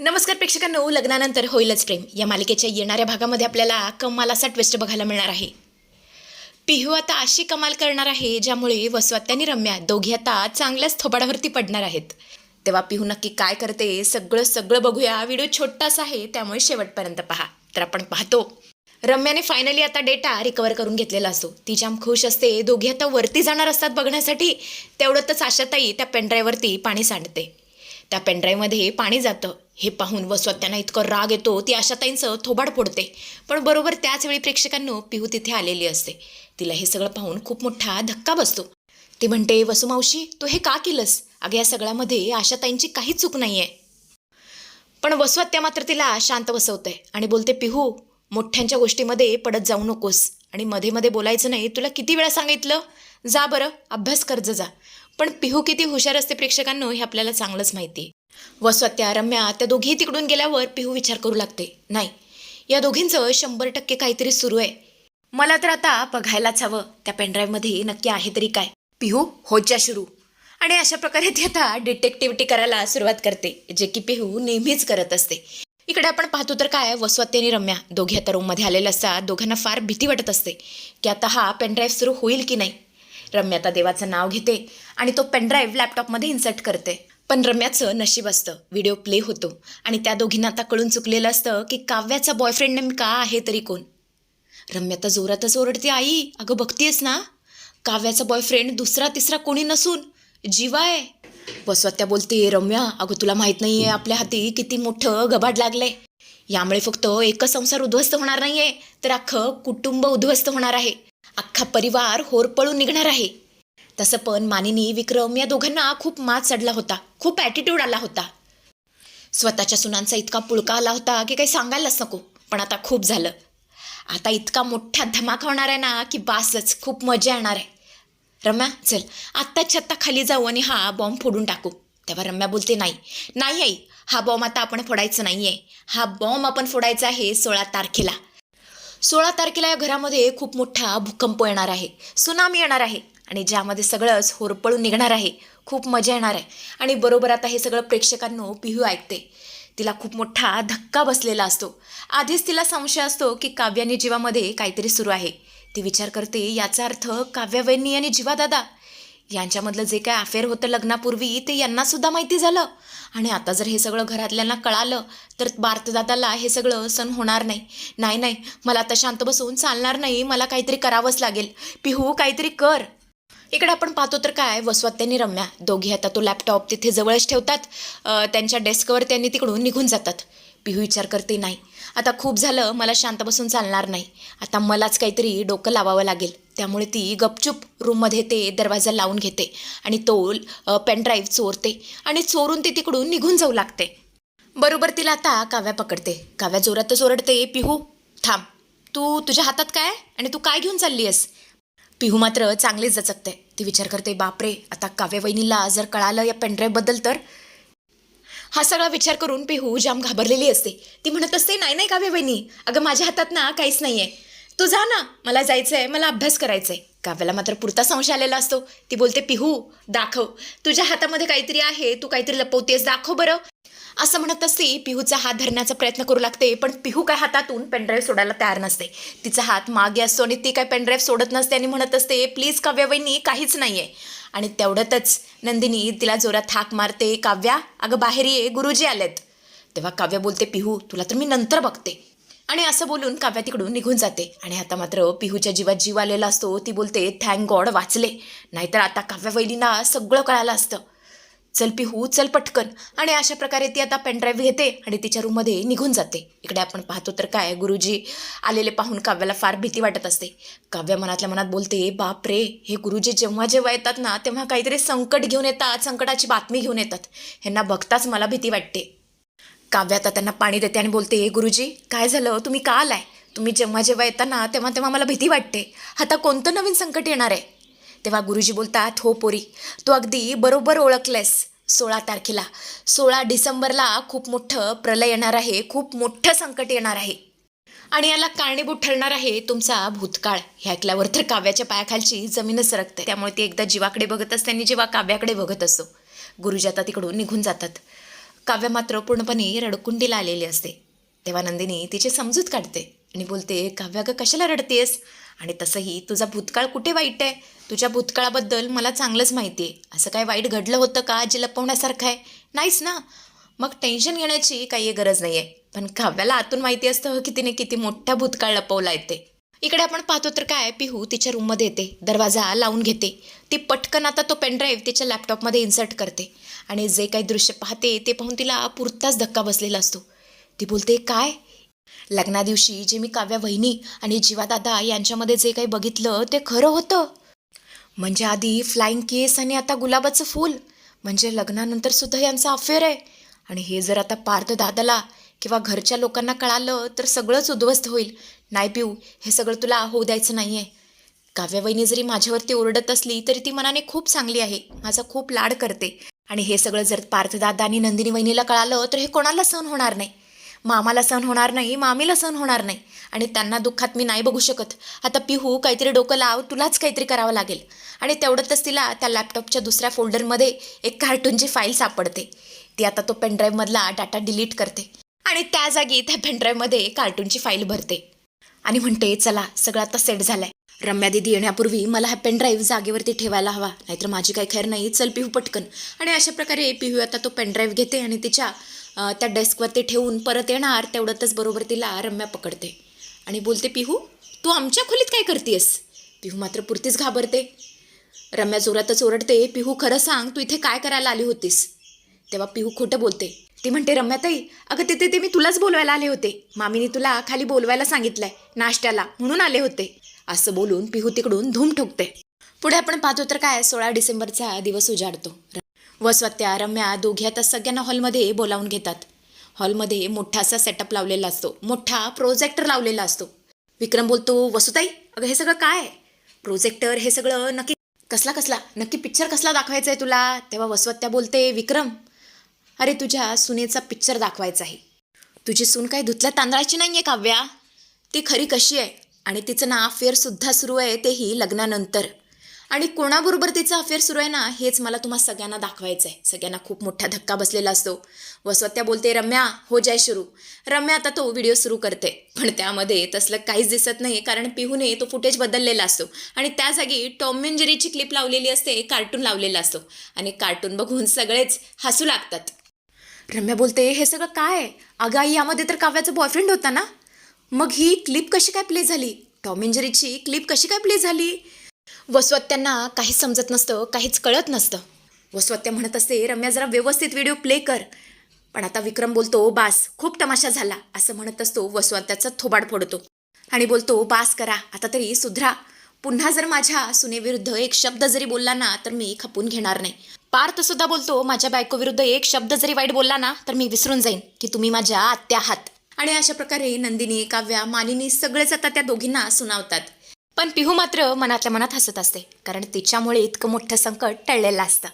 नमस्कार प्रेक्षकांनो लग्नानंतर होईलच प्रेम. या मालिकेच्या येणाऱ्या भागामध्ये आपल्याला कमाल असा ट्विस्ट बघायला मिळणार आहे. पिहू आता अशी कमाल करणार आहे ज्यामुळे वसवत्या आणि रम्या दोघी आता चांगल्याच थोबाडावरती पडणार आहेत. तेव्हा पिहू नक्की काय करते सगळं सगळं बघूया. व्हिडिओ छोटासा आहे त्यामुळे शेवटपर्यंत पहा. तर आपण पाहतो. रम्याने फायनली आता डेटा रिकवर करून घेतलेला असतो. ती जाम खुश असते दोघी आता वरती जाणार असतात बघण्यासाठी. तेवढ्यातच आशाताई त्या पेनड्राईव्हवरती पाणी सांडते. त्या पेनड्राईव्हमध्ये पाणी जातं. हे पाहून वसवत त्यांना इतकं राग येतो ती आशाताईंचं थोबाड फोडते. पण बरोबर त्याचवेळी प्रेक्षकांनो पिहू तिथे आलेली असते. तिला हे सगळं पाहून खूप मोठा धक्का बसतो. ती म्हणते वसुमावशी तू हे का केलंस? अगं या सगळ्यामध्ये आशाताईंची काहीच चूक नाही आहे पण वसवत्या मात्र तिला शांत बसवते आणि बोलते पिहू मोठ्यांच्या गोष्टीमध्ये पडत जाऊ नकोस आणि मध्ये मध्ये बोलायचं नाही. तुला किती वेळा सांगितलं? जा बरं अभ्यास कर्ज जा. पण पिहू किती हुशार असते प्रेक्षकांनो हे आपल्याला चांगलंच माहिती. आहे वसवत त्या रम्या त्या दोघी तिकडून गेल्यावर पिहू विचार करू लागते. नाही या दोघींचं शंभर टक्के काहीतरी सुरू आहे. मला तर आता बघायलाच हवं. त्या पेनड्राईव्हमध्ये नक्की आहे तरी काय. पिहू होत जा सुरू. आणि अशा प्रकारे ती आता डिटेक्टिव्हिटी करायला सुरुवात करते जे की पिहू नेहमीच करत असते. इकडे आपण पाहतो तर काय वसवत्ती आणि रम्या दोघे आता रूममध्ये आलेले असतात. दोघांना फार भीती वाटत असते की आता हा पेनड्राईव्ह सुरू होईल की नाही. रम्याता देवाचं नाव घेते आणि तो पेनड्राईव्ह लॅपटॉपमध्ये इन्सर्ट करते. पण रम्याचं नशीब असतं. व्हिडिओ प्ले होतो. आणि त्या दोघींना आता कळून चुकलेलं असतं की काव्याचा बॉयफ्रेंड नेमका आहे तरी कोण? रम्या तर जोरातच ओरडते आई अगं बघतीयस ना? काव्याचा बॉयफ्रेंड दुसरा तिसरा कोणी नसून जीवा आहे. वसवत्या बोलते रम्या अगं तुला माहीत नाही आहे आपल्या हाती किती मोठं गबाड लागलंय. यामुळे फक्त एकच संसार उद्ध्वस्त होणार नाही आहे तर अख्खं कुटुंब उद्ध्वस्त होणार आहे. अख्खा परिवार होरपळून निघणार आहे. तसं पण मानिनी विक्रम या दोघांना खूप मात चढला होता. खूप ॲटिट्यूड आला होता. स्वतःच्या सुनांचा इतका पुळका आला होता की काही सांगायलाच नको. पण आता खूप झालं. आता इतका मोठा धमाका होणार आहे ना की बासच खूप मजा येणार आहे. रम्या चल आत्ताच आत्ता खाली जाऊ आणि हा बॉम्ब फोडून टाकू. तेव्हा रम्या बोलते नाही नाही आई हा बॉम्ब आता आपण फोडायचं नाही आहे हा बॉम्ब आपण फोडायचा आहे सोळा तारखेला. सोळा तारखेला या घरामध्ये खूप मोठा भूकंप येणार आहे. सुनामी येणार आहे. आणि ज्यामध्ये सगळंच होरपळून निघणार आहे. खूप मजा येणार आहे. आणि बरोबर आता हे सगळं प्रेक्षकांनो पिहू ऐकते. तिला खूप मोठा धक्का बसलेला असतो. आधीच तिला संशय असतो की काव्याने जीवामध्ये काहीतरी सुरू आहे. ती विचार करते याचा अर्थ काव्यावैनी आणि जीवादादा. यांच्यामधलं जे काय अफेअर होतं लग्नापूर्वी ते यांनासुद्धा माहिती झालं. आणि आता जर हे सगळं घरातल्यांना कळालं तर बार्थदादाला हे सगळं सण होणार नाही. नाही नाही मला आता शांत बसून चालणार नाही मला काहीतरी करावंच लागेल. पिहू काहीतरी कर. इकडे आपण पाहतो तर काय वसवात त्यांनी रम्या. दोघी आता तो लॅपटॉप तिथे जवळच ठेवतात. त्यांच्या डेस्कवर त्यांनी तिकडून निघून जातात. पिहू विचार करते नाही. आता खूप झालं मला शांत बसून चालणार नाही. आता मलाच काहीतरी डोकं लावावं लागेल. त्यामुळे ती गपचूप रूममध्ये ते दरवाजा लावून घेते आणि तो पेनड्राईव्ह चोरते आणि चोरून ती तिकडून निघून जाऊ लागते. बरोबर तिला आता काव्या पकडते. काव्या जोरातच ओरडते पिहू थांब. तू तुझ्या हातात काय आणि तू काय घेऊन चालली आहेस पिहू मात्र चांगलीच जचकते. ती विचार करते बापरे आता काव्यवहिनीला जर कळालं या पेनड्राईव्हबद्दल तर? हा सगळा विचार करून पिहू जाम घाबरलेली असते. ती म्हणत असते नाही नाही काव्य वहिनी. अगं माझ्या हातात ना काहीच नाही आहे तू जा ना मला जायचं आहे मला अभ्यास करायचा आहे काव्याला मात्र पुरता संशय आलेला असतो. ती बोलते पिहू दाखव. तुझ्या हातामध्ये काहीतरी आहे तू काहीतरी लपवतेस दाखव बरं. असं म्हणत असते पिहूचा हात धरण्याचा प्रयत्न करू लागते पण पिहू काय हातातून पेनड्राईव्ह सोडायला तयार नसते. तिचा हात मागे असतो आणि ती काय पेनड्राईव्ह सोडत नसते आणि म्हणत असते प्लीज काव्यावहिनी काहीच नाही आहे आणि तेवढ्यातच नंदिनी तिला जोरात हाक मारते काव्या अगं बाहेर ये गुरुजी आलेत. तेव्हा काव्या बोलते पिहू तुला तर मी नंतर बघते. आणि असं बोलून काव्या तिकडून निघून जाते. आणि आता मात्र पिहूच्या जीवात जीव आलेला असतो ती बोलते थँक गॉड वाचले. नाहीतर आता काव्या सगळं कळालं असतं. चल पिहू चल पटकन. आणि अशा प्रकारे ती आता पेनड्राईव्ह घेते आणि तिच्या रूममध्ये निघून जाते. इकडे आपण पाहतो तर काय गुरुजी आलेले पाहून काव्याला फार भीती वाटत असते. काव्या मनातल्या मनात बोलते बाप रे हे गुरुजी जेव्हा जेव्हा येतात ना तेव्हा काहीतरी संकट घेऊन येतात संकटाची बातमी घेऊन येतात. ह्यांना बघताच मला भीती वाटते. काव्या आता त्यांना पाणी देते आणि बोलते गुरुजी काय झालं? तुम्ही का आलाय? तुम्ही जेव्हा जेव्हा येताना तेव्हा तेव्हा मला भीती वाटते. आता कोणतं नवीन संकट येणार आहे? तेव्हा गुरुजी बोलतात हो पोरी तू अगदी बरोबर ओळखलेस सोळा तारखेला. सोळा डिसेंबरला खूप मोठं प्रलय येणार आहे खूप मोठं संकट येणार आहे. आणि याला कारणीभूत ठरणार आहे तुमचा भूतकाळ. हे ऐकल्यावर तर काव्याच्या पायाखालची जमीनच सरकते. त्यामुळे ती एकदा जीवाकडे बघत असते आणि जेव्हा काव्याकडे बघत असतो गुरुजी आता तिकडून निघून जातात. काव्य मात्र पूर्णपणे रडकुंडीला आलेली असते. तेव्हा नंदिनी तिची समजूत काढते आणि बोलते काव्य गं कशाला रडतेस आणि तसंही तुझा भूतकाळ कुठे वाईट आहे? तुझ्या भूतकाळाबद्दल मला चांगलंच माहिती आहे. असं काय वाईट घडलं होतं का जे लपवण्यासारखं आहे? नाहीच ना? मग टेन्शन घेण्याची काही गरज नाही आहे पण काव्याला आतून माहिती असतं की तिने किती मोठा भूतकाळ लपवला आहे ते. इकडे आपण पाहतो तर काय पिहू तिच्या रूममध्ये येते. दरवाजा लावून घेते. ती पटकन आता तो पेनड्राईव्ह तिच्या लॅपटॉपमध्ये इन्सर्ट करते. आणि जे काही दृश्य पाहते ते पाहून तिला पुरताच धक्का बसलेला असतो. ती बोलते काय? लग्नादिवशी जे मी काव्या वहिनी आणि जीवादादा यांच्यामध्ये जे काही बघितलं ते खरं होतं? म्हणजे आधी फ्लाईंग केस आणि आता गुलाबाचं फूल. म्हणजे लग्नानंतर सुद्धा यांचा अफेअर आहे. आणि हे जर आता पार्थ दादाला किंवा घरच्या लोकांना कळालं तर सगळंच उद्ध्वस्त होईल. नाही पिऊ हे सगळं तुला होऊ द्यायचं नाही आहे काव्यावहिनी जरी माझ्यावरती ओरडत असली तरी ती मनाने खूप चांगली आहे. माझा खूप लाड करते. आणि हे सगळं जर पार्थदादा आणि नंदिनी वहिनीला कळालं तर हे कोणाला सहन होणार नाही? मामाला सहन होणार नाही मामीला सहन होणार नाही. आणि त्यांना दुःखात मी नाही बघू शकत. आता पिहू काहीतरी डोकं लाव तुलाच काहीतरी करावं लागेल. आणि तेवढ्यातच तिला त्या लॅपटॉपच्या दुसऱ्या फोल्डरमध्ये एक कार्टूनची फाईल सापडते. ती आता तो पेनड्राईव्हमधला डाटा डिलीट करते. आणि त्या जागी त्या पेनड्राईव्हमध्ये कार्टूनची फाईल भरते. आणि म्हणते चला सगळं आता सेट झालाय. रम्या दिदी येण्यापूर्वी मला हा पेनड्राईव्ह जागेवरती ठेवायला हवा नाहीतर माझी काही खैर नाही. चल पिहू पटकन. आणि अशा प्रकारे पिहू आता तो पेनड्राईव्ह घेते आणि तिच्या त्या डेस्कवरती ठेवून परत येणार तेवढ्यातच बरोबर तिला रम्या पकडते. आणि बोलते पिहू तू आमच्या खोलीत काय करतेस पिहू मात्र पुरतीच घाबरते. रम्या जोरातच ओरडते पिहू खरं सांग तू इथे काय करायला आली होतीस? तेव्हा पिहू खोटं बोलते ती म्हणते रम्याताई अगं तिथे ते मी तुलाच बोलवायला आले होते. मामीने तुला खाली बोलवायला सांगितलंय नाश्त्याला म्हणून आले होते. असं बोलून पिहू तिकडून धूम ठोकते. पुढे आपण पाहतो तर काय सोळा डिसेंबरचा दिवस उजाडतो. वसवत्या रम्या दोघी आता सगळ्यांना हॉलमध्ये बोलावून घेतात. हॉलमध्ये मोठासा सेटअप लावलेला असतो. मोठा प्रोजेक्टर लावलेला असतो. विक्रम बोलतो वसुताई अगं हे सगळं काय? प्रोजेक्टर हे सगळं नक्की कसला कसला नक्की पिक्चर कसला दाखवायचा आहे तुला? तेव्हा वसवत्या बोलते विक्रम अरे तुझ्या सुनेचा पिक्चर दाखवायचा आहे. तुझी सून काय धुतल्या तांदळाची नाही आहे काव्या ती खरी कशी आहे? आणि तिचं ना अफेअरसुद्धा सुरू आहे तेही लग्नानंतर. आणि कोणाबरोबर तिचं अफेअर सुरू आहे ना हेच मला तुम्हा सगळ्यांना दाखवायचं आहे. सगळ्यांना खूप मोठा धक्का बसलेला असतो. वसवत्या बोलते रम्या हो जाय सुरू. रम्या आता तो व्हिडिओ सुरू करते. पण त्यामध्ये तसलं काहीच दिसत नाही कारण पिहूने तो फुटेज बदललेला असतो. आणि त्या जागी टॉम जेरीची क्लिप लावलेली असते कार्टून लावलेला असतो. आणि कार्टून बघून सगळेच हसू लागतात. रम्या बोलते हे सगळं काय आहे? अगं आई यामध्ये तर काव्याचा बॉयफ्रेंड होता ना. मग ही क्लिप कशी काय प्ले झाली? टॉम क्लिप कशी काय प्ले झाली? वसवत्यांना काहीच समजत नसतं काहीच कळत नसतं. वसवत्या म्हणत असते रम्या जरा व्यवस्थित व्हिडिओ प्ले कर. पण आता विक्रम बोलतो बास खूप तमाशा झाला. असं म्हणत असतो वसवत्याचा थोबाड फोडतो. आणि बोलतो बास करा आता तरी सुधरा. पुन्हा जर माझ्या सुनेविरुद्ध एक शब्द जरी बोलला ना तर मी खपून घेणार नाही. पार्थ सुद्धा बोलतो माझ्या बायकोविरुद्ध एक शब्द जरी वाईट बोलला ना तर मी विसरून जाईन की तुम्ही माझ्या आत्या आहात. आणि अशा प्रकारे नंदिनी काव्या मालिनी सगळेच आता त्या दोघींना सुनावतात. पण पिहू मात्र मनातल्या मनात हसत असते कारण तिच्यामुळे इतकं मोठं संकट टळलेलं असतं.